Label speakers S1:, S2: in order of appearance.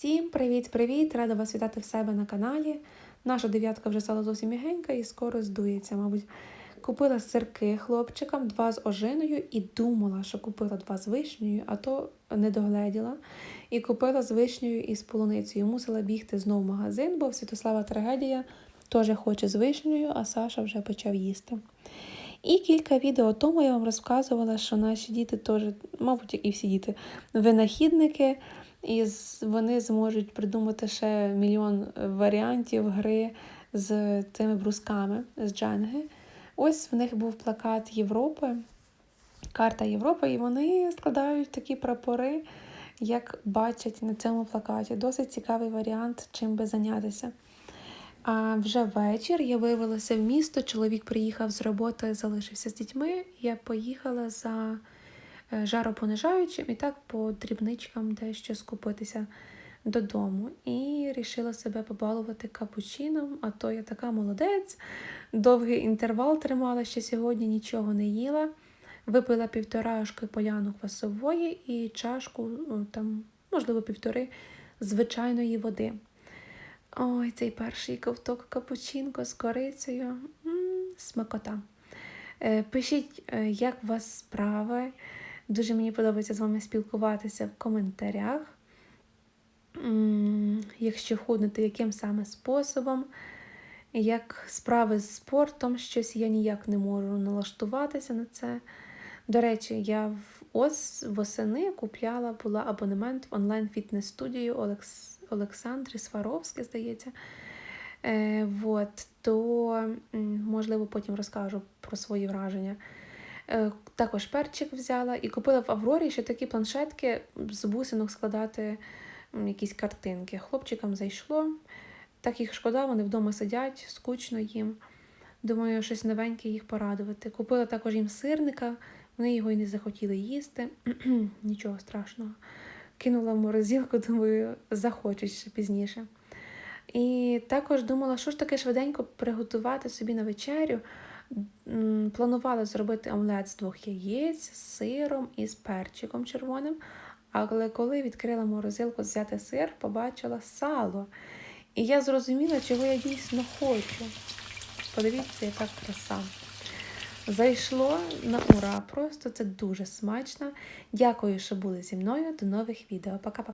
S1: Всім привіт-привіт! Рада вас вітати в себе на каналі. Наша дев'ятка вже стала зовсім мігенька і скоро здується, мабуть. Купила сирки хлопчикам, два з ожиною, і думала, що купила два з вишнею, а то не догледіла. І купила з вишнею і з полуницею. Мусила бігти знову в магазин, бо Святослава трагедія теж хоче з вишнею, а Саша вже почав їсти. І кілька відео тому я вам розказувала, що наші діти теж, мабуть, і всі діти, винахідники, і вони зможуть придумати ще мільйон варіантів гри з цими брусками з джанги. Ось в них був плакат Європи, карта Європи, і вони складають такі прапори, як бачать на цьому плакаті. Досить цікавий варіант, чим би зайнятися. А вже вечір я виявилася в місто. Чоловік приїхав з роботи, залишився з дітьми. Я поїхала за е, жаропонижаючим і так по дрібничкам дещо скупитися додому. І рішила себе побалувати капучином, а то я така молодець. Довгий інтервал тримала, ще сьогодні нічого не їла. Випила півторашки поляну квасової і чашку, ну, там, можливо, півтори звичайної води. Ой, цей перший ковток капучинко з корицею. М, смакота. Е, Пишіть, е, як у вас справи. Дуже мені подобається з вами спілкуватися в коментарях. М, Якщо худнете, яким саме способом, як справи з спортом, щось я ніяк не можу налаштуватися на це. До речі, я в ос восени купляла була абонемент в онлайн-фітнес-студію Олекс... Олександрі Сваровське, здається. Е, вот, то, можливо, потім розкажу про свої враження. Е, також перчик взяла і купила в Аврорі ще такі планшетки з бусинок складати якісь картинки. Хлопчикам зайшло. Так їх шкода, вони вдома сидять, скучно їм. Думаю, щось новеньке їх порадувати. Купила також їм сирника, вони його й не захотіли їсти. Нічого страшного. Кинула в морозилку, думаю, захочуть ще пізніше. І також думала, що ж таке швиденько приготувати собі на вечерю. Планувала зробити омлет з двох яєць, з сиром і з перчиком червоним. Але коли відкрила морозилку взяти сир, побачила сало. І я зрозуміла, чого я дійсно хочу. Подивіться, яка краса. Зайшло на ура, просто це дуже смачно. Дякую, що були зі мною. До нових відео. Пока-пока.